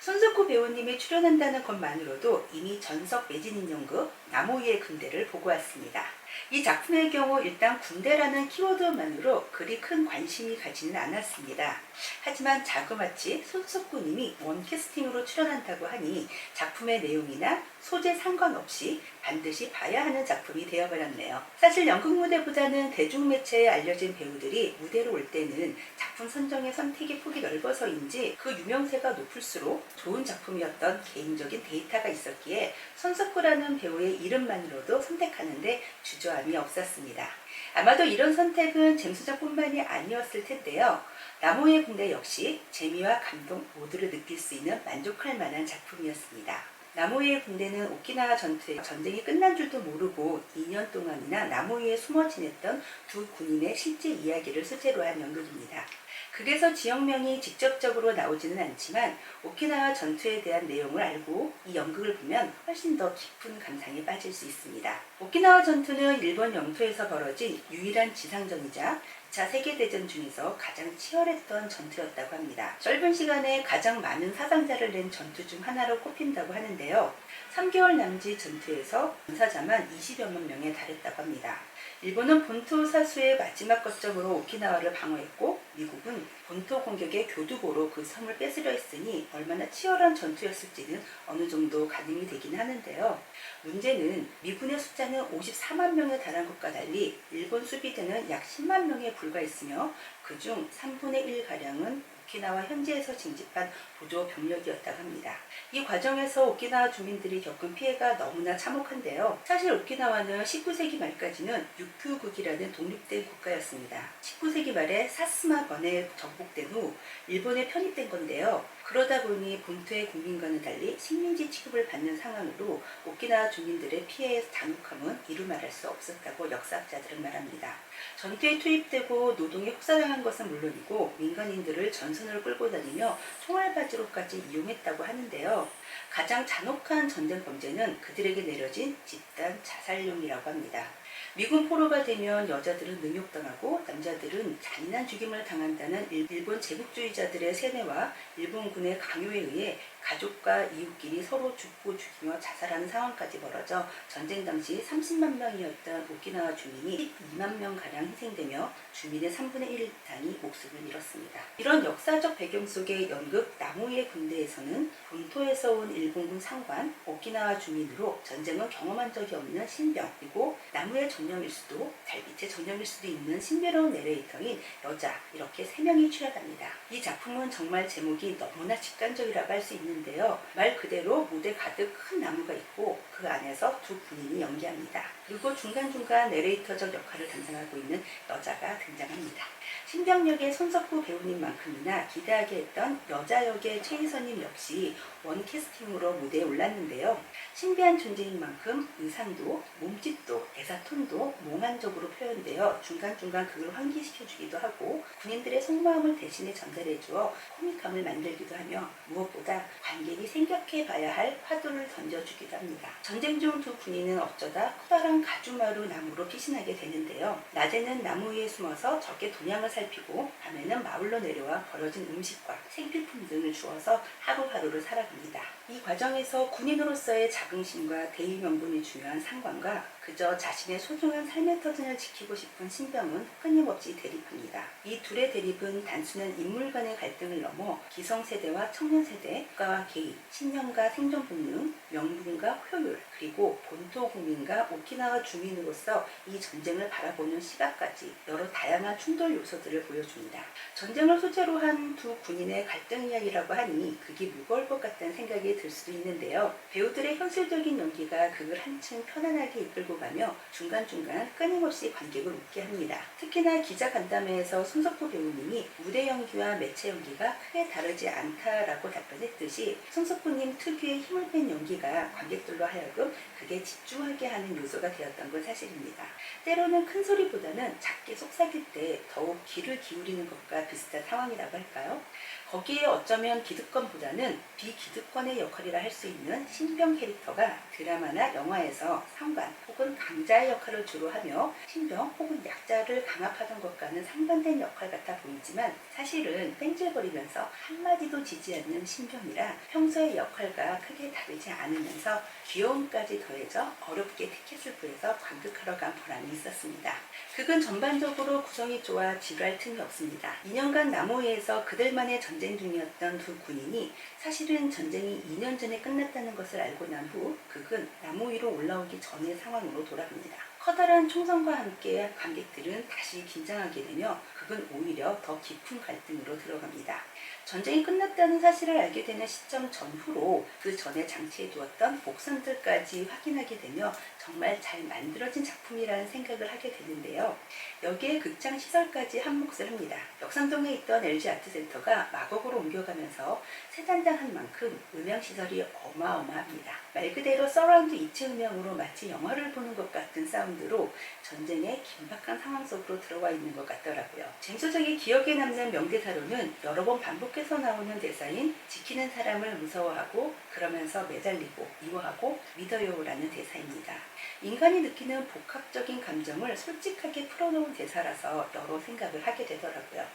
손석구 배우님이 출연한다는 것만으로도 이미 전석 매진인 연극 나무 위의 군대를 보고 왔습니다. 이 작품의 경우 일단 군대라는 키워드만으로 그리 큰 관심이 가지는 않았습니다. 하지만 자그마치 손석구님이 원캐스팅으로 출연한다고 하니 작품의 내용이나 소재 상관없이 반드시 봐야 하는 작품이 되어버렸네요. 사실 연극 무대보다는 대중 매체에 알려진 배우들이 무대로 올 때는 작품 선정의 선택의 폭이 넓어서인지 그 유명세가 높을수록 좋은 작품이었던 개인적인 데이터가 있었기에 손석구라는 배우의 이름만으로도 선택하는데 주 저함이 없었습니다. 아마도 이런 선택은 잼수작뿐만이 아니었을 텐데요. 나무의 군대 역시 재미와 감동 모두를 느낄 수 있는 만족할 만한 작품이었습니다. 나무위의 군대는 오키나와 전투에 전쟁이 끝난 줄도 모르고 2년 동안이나 나무위에 숨어 지냈던 두 군인의 실제 이야기를 소재로 한 연극입니다. 그래서 지역명이 직접적으로 나오지는 않지만 오키나와 전투에 대한 내용을 알고 이 연극을 보면 훨씬 더 깊은 감상에 빠질 수 있습니다. 오키나와 전투는 일본 영토에서 벌어진 유일한 지상전이자 2차 세계대전 중에서 가장 치열했던 전투였다고 합니다. 짧은 시간에 가장 많은 사상자를 낸 전투 중 하나로 꼽힌다고 하는데요. 3개월 남짓 전투에서 전사자만 20여만 명에 달했다고 합니다. 일본은 본토 사수의 마지막 거점으로 오키나와를 방어했고 미국은 본토 공격의 교두보로 그 섬을 뺏으려 했으니 얼마나 치열한 전투였을지는 어느 정도 가늠이 되긴 하는데요. 문제는 미군의 숫자는 54만 명에 달한 것과 달리 일본 수비대는 약 10만 명에 불과했으며 그중 3분의 1 가량은 오키나와 현지에서 징집한 보조 병력이었다고 합니다. 이 과정에서 오키나와 주민들이 겪은 피해가 너무나 참혹한데요. 사실 오키나와는 19세기 말까지는 유큐국이라는 독립된 국가였습니다. 19세기 말에 사스마 번에 정복된 후 일본에 편입된 건데요. 그러다 보니 본토의 국민과는 달리 식민지 취급을 받는 상황으로 오키나와 주민들의 피해의 잔혹함은 이루 말할 수 없었다고 역사학자들은 말합니다. 전투에 투입되고 노동에 혹사당한 것은 물론이고 민간인들을 전선 으로 끌고 다니며 총알바지로까지 이용했다고 하는데요. 가장 잔혹한 전쟁 범죄는 그들에게 내려진 집단 자살용이라고 합니다. 미군 포로가 되면 여자들은 능욕당하고 남자들은 잔인한 죽임을 당한다는 일- 일본 제국주의자들의 세뇌와 일본군의 강요에 의해 가족과 이웃끼리 서로 죽고 죽이며 자살하는 상황까지 벌어져 전쟁 당시 30만 명이었던 오키나와 주민이 2만 명가량 희생되며 주민의 3분의 1 이상이 목숨을 잃었습니다. 이런 역사적 배경 속의 연극 나무의 군대에서는 본토에서 온 일본군 상관, 오키나와 주민으로 전쟁을 경험한 적이 없는 신병, 그리고 나무의 전령일 수도 달빛의 전령일 수도 있는 신비로운 내레이터인 여자 이렇게 세 명이 출연합니다. 이 작품은 정말 제목이 너무나 직관적이라고 할 수 있는데요. 말 그대로 무대 가득 큰 나무가 있고 그 안에서 두 군인이 연기합니다. 그리고 중간중간 내레이터적 역할을 담당하고 있는 여자가 등장합니다. 신병역의 손석구 배우님만큼이나 기대하게 했던 여자 역의 최희선님 역시 원 캐스팅으로 무대에 올랐는데요. 신비한 존재인 만큼 의상도 몸짓도 대사 톤도 몽환적으로 표현되어 중간중간 그걸 환기시켜주기도 하고 군인들의 속마음을 대신에 전달해주어 코믹함을 만들기도 하며 무엇보다 관객이 생각해 봐야 할 화두를 던져주기도 합니다. 전쟁 중 두 군인은 어쩌다 커다란 가주마루 나무로 피신하게 되는데요. 낮에는 나무 위에 숨어서 적의 동향을 살피고 밤에는 마을로 내려와 벌어진 음식과 생필품 등을 주어서 하루하루를 살아갑니다. 이 과정에서 군인으로서의 자긍심과 대의 명분이 중요한 상관과 그저 자신의 소중한 삶의 터전을 지키고 싶은 신병은 끊임없이 대립합니다. 이 둘의 대립은 단순한 인물 간의 갈등을 넘어 기성세대와 청년세대, 국가와 개인, 신념과 생존 본능, 명분과 효율, 그리고 본토 국민과 오키나와 주민으로서 이 전쟁을 바라보는 시각까지 여러 다양한 충돌 요소들을 보여줍니다. 전쟁을 소재로 한 두 군인의 갈등 이야기라고 하니 그게 무거울 것 같다는 생각이 들 수도 있는데요. 배우들의 현실적인 연기가 그걸 한층 편안하게 이끌고 가며 중간중간 끊임없이 관객을 웃게 합니다. 특히나 기자 간담회에서 손석구 배우님이 무대 연기와 매체 연기가 크게 다르지 않다라고 답변했듯이 손석구님 특유의 힘을 뺀 연기가 관객들로 하여금 그게 집중하게 하는 요소가 되었던 건 사실입니다. 때로는 큰 소리보다는 작게 속삭일 때 더욱 귀를 기울이는 것과 비슷한 상황이라고 할까요? 거기에 어쩌면 기득권보다는 비기득권의 역할이라 할 수 있는 신병 캐릭터가 드라마나 영화에서 상관 혹은 강자의 역할을 주로 하며 신병 혹은 약자를 강압하던 것과는 상반된 역할 같아 보이지만 사실은 뺀질거리면서 한마디도 지지 않는 신병이라 평소의 역할과 크게 다르지 않으면서 귀여움까지 더해져 어렵게 티켓을 구해서 관극하러 간 보람이 있었습니다. 극은 전반적으로 구성이 좋아 지루할 틈이 없습니다. 2년간 남오해에서 그들만의 전쟁 중이었던 두 군인이 사실은 전쟁이 2년 전에 끝났다는 것을 알고 난후 극은 나무 위로 올라오기 전의 상황으로 돌아갑니다. 커다란 총성과 함께 관객들은 다시 긴장하게 되며 극은 오히려 더 깊은 갈등으로 들어갑니다. 전쟁이 끝났다는 사실을 알게 되는 시점 전후로 그 전에 장치해 두었던 복선들까지 확인하게 되며 정말 잘 만들어진 작품이라는 생각을 하게 되는데요. 여기에 극장 시설까지 한몫을 합니다. 역삼동에 있던 LG 아트센터가 마곡으로 옮겨가면서 세단장 한 만큼 음향 시설이 어마어마합니다. 말 그대로 서라운드 이체 음향으로 마치 영화를 보는 것 같은 사운드 로 전쟁의 긴박한 상황 속으로 들어와 있는 것 같더라고요. 쟁소적이 기억에 남는 명대사로는 여러 번 반복해서 나오는 대사인 지키는 사람을 무서워하고 그러면서 매달리고 미워하고 믿어요라는 대사입니다. 인간이 느끼는 복합적인 감정을 솔직하게 풀어놓은 대사라서 여러 생각을 하게 되더라고요.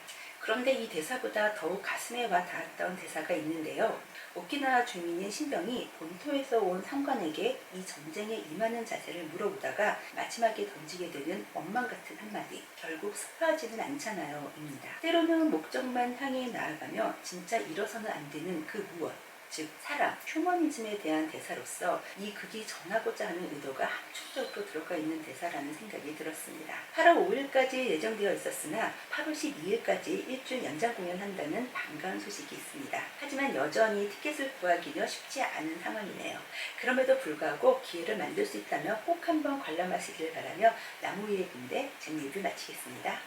그런데 이 대사보다 더욱 가슴에 와 닿았던 대사가 있는데요. 오키나와 주민인 신병이 본토에서 온 상관에게 이 전쟁에 임하는 자세를 물어보다가 마지막에 던지게 되는 원망 같은 한마디. 결국 슬퍼하지는 않잖아요. 입니다. 때로는 목적만 향해 나아가며 진짜 잃어서는 안 되는 그 무엇. 즉 사람, 휴머니즘에 대한 대사로서 이 극이 전하고자 하는 의도가 함축적으로 들어가 있는 대사라는 생각이 들었습니다. 8월 5일까지 예정되어 있었으나 8월 12일까지 일주일 연장 공연한다는 반가운 소식이 있습니다. 하지만 여전히 티켓을 구하기는 쉽지 않은 상황이네요. 그럼에도 불구하고 기회를 만들 수 있다면 꼭 한번 관람하시길 바라며 나무 위의 군대 제 리뷰 마치겠습니다.